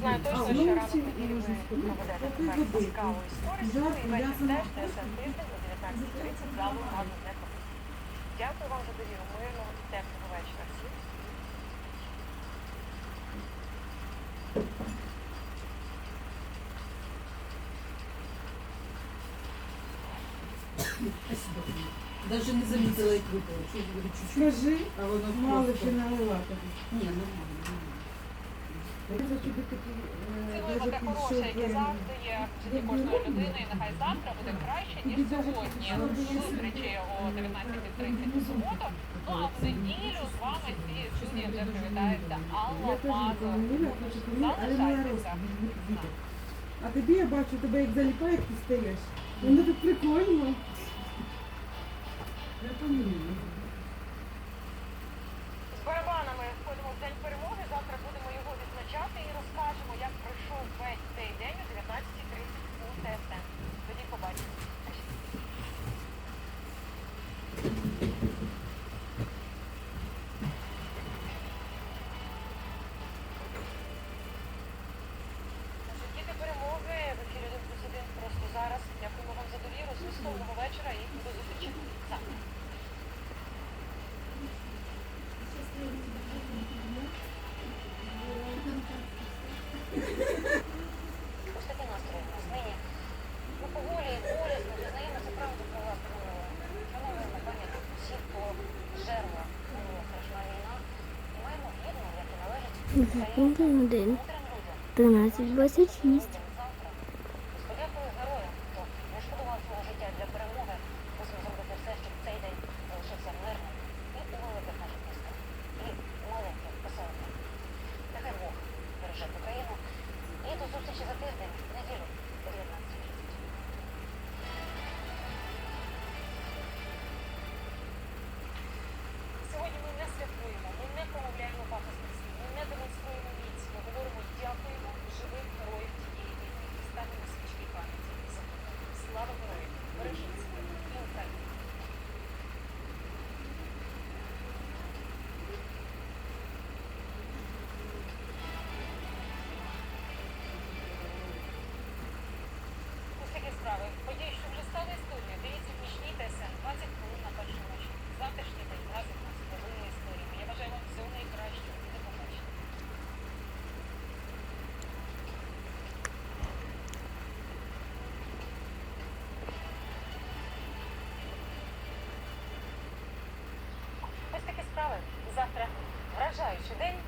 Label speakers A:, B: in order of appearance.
A: Знаю точно, що рано
B: сказати.
A: проведете цікаву історію. І весь
B: я
A: теж тиждень о 19.30 залу гарно не пропустіть. Дякую вам за довіру. Мирного і теплого вечора. Всім.
C: Даже не заметила, ж говорю, чуть-чуть,
B: Скажи,
C: а воно
B: мало
C: просто...
B: ще налила тобі.
C: Ні, нормально,
B: е, даже
A: хороше, яке завжди є в житті кожної людини, і нехай завтра буде краще, ніж сьогодні. Зустрічі о 19.30 у суботу. Ну а в неділю з вами в цій студії вже привітається Алла
B: моя
A: Залишайтеся.
B: А тобі я бачу, тебе як заліпає, як ти стаєш. Воно так прикольно.
C: Я помню.
D: Один,
A: 13, 26. Справи. Події, що вже стали історією. Дивіться в нічній ТСН 20 хвилин на першу ночі. Завтрашній день разом з новими історіями. Я бажаю вам всього найкращого і до побачення. Ось такі справи. Завтра вражаючий день,